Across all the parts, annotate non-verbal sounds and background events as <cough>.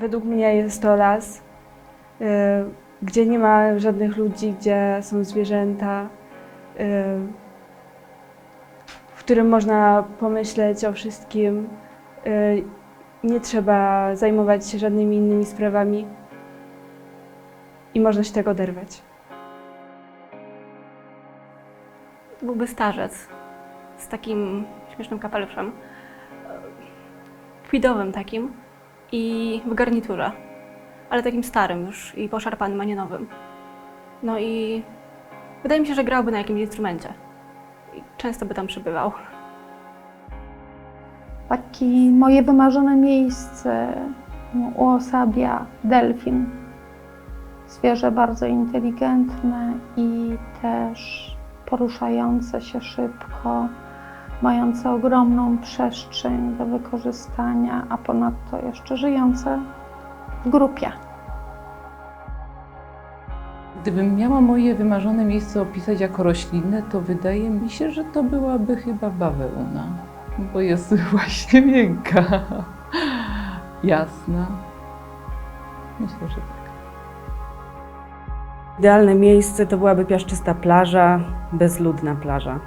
Według mnie jest to las, y, gdzie nie ma żadnych ludzi, gdzie są zwierzęta, y, w którym można pomyśleć o wszystkim. Y, Nie trzeba zajmować się żadnymi innymi sprawami i można się tego oderwać. Byłby starzec z takim śmiesznym kapeluszem, tweedowym takim i w garniturze, ale takim starym już i poszarpanym, a nie nowym. No i wydaje mi się, że grałby na jakimś instrumencie. I często by tam przybywał. Takie moje wymarzone miejsce uosabia delfin. Zwierzę bardzo inteligentne i też poruszające się szybko, mające ogromną przestrzeń do wykorzystania, a ponadto jeszcze żyjące w grupie. Gdybym miała moje wymarzone miejsce opisać jako roślinę, to wydaje mi się, że to byłaby chyba bawełna, bo jest <laughs> właśnie miękka, jasna. Myślę, że tak. Idealne miejsce to byłaby piaszczysta plaża, bezludna plaża.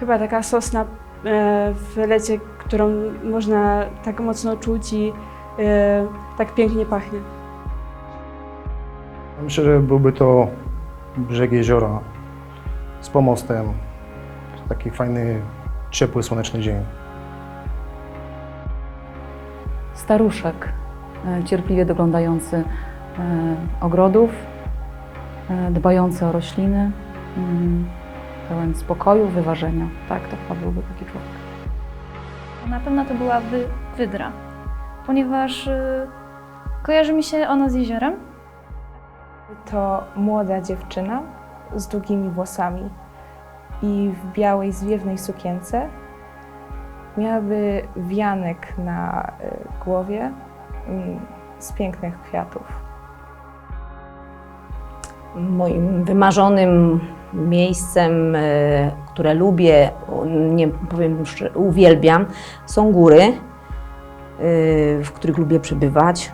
Chyba taka sosna e, w lecie, którą można tak mocno czuć i e, tak pięknie pachnie. Myślę, że byłby to brzeg jeziora z pomostem. Taki fajny, ciepły, słoneczny dzień. staruszek, e, cierpliwie doglądający ogrodów, dbający o rośliny, mm, pełen spokoju, wyważenia. Tak, to chyba byłby taki człowiek. Na pewno to była wy, wydra, ponieważ y, kojarzy mi się ona z jeziorem. To młoda dziewczyna z długimi włosami i w białej, zwiewnej sukience. Miałaby wianek na y, głowie mm, z pięknych kwiatów. Moim wymarzonym miejscem, e, które lubię, nie powiem już, że uwielbiam, są góry, e, w których lubię przebywać.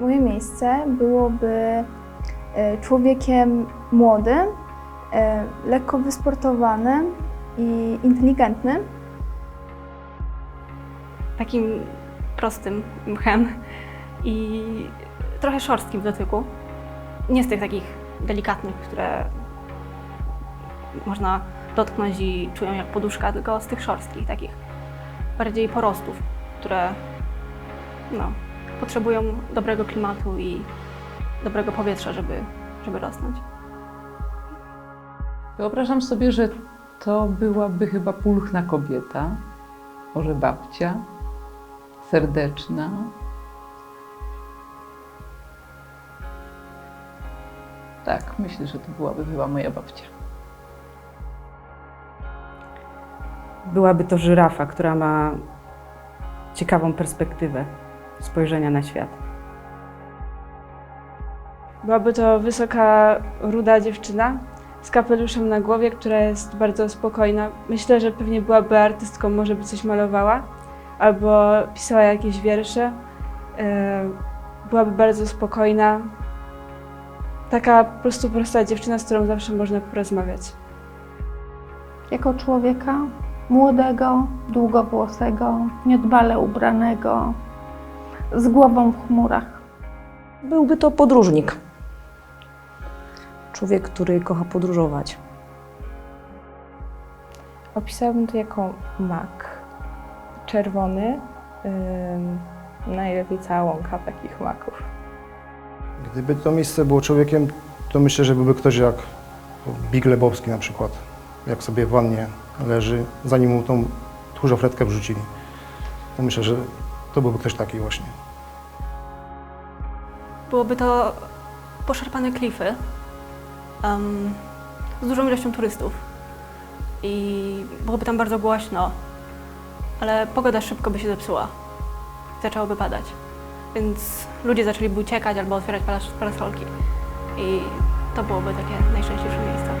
Moje miejsce byłoby e, człowiekiem młodym, lekko wysportowanym i inteligentnym. Takim prostym mchem i trochę szorstkim w dotyku. Nie z tych takich delikatnych, które można dotknąć i czują jak poduszka, tylko z tych szorstkich, takich bardziej porostów, które no, potrzebują dobrego klimatu i dobrego powietrza, żeby, żeby rosnąć. Wyobrażam sobie, że to byłaby chyba pulchna kobieta, może babcia, serdeczna. Tak, myślę, że to byłaby chyba moja babcia. Byłaby to żyrafa, która ma ciekawą perspektywę spojrzenia na świat. Byłaby to wysoka, ruda dziewczyna z kapeluszem na głowie, która jest bardzo spokojna. Myślę, że pewnie byłaby artystką, może by coś malowała albo pisała jakieś wiersze. E, Byłaby bardzo spokojna. Taka po prostu prosta dziewczyna, z którą zawsze można porozmawiać. Jako człowieka młodego, długowłosego, niedbale ubranego, z głową w chmurach. Byłby to podróżnik. Człowiek, który kocha podróżować. Opisałabym to jako mak czerwony, ym, najlepiej cała łąka takich maków. Gdyby to miejsce było człowiekiem, to myślę, że byłby ktoś jak Big Lebowski na przykład. Jak sobie w wannie leży, zanim mu tą tchórzofretkę wrzucili. To myślę, że to byłby ktoś taki właśnie. Byłoby to poszarpane klify em, z dużą ilością turystów i byłoby tam bardzo głośno, ale pogoda szybko by się zepsuła. Zaczęłoby padać, więc ludzie zaczęliby uciekać albo otwierać paras- parasolki i to byłoby takie najszczęśliwsze miejsce.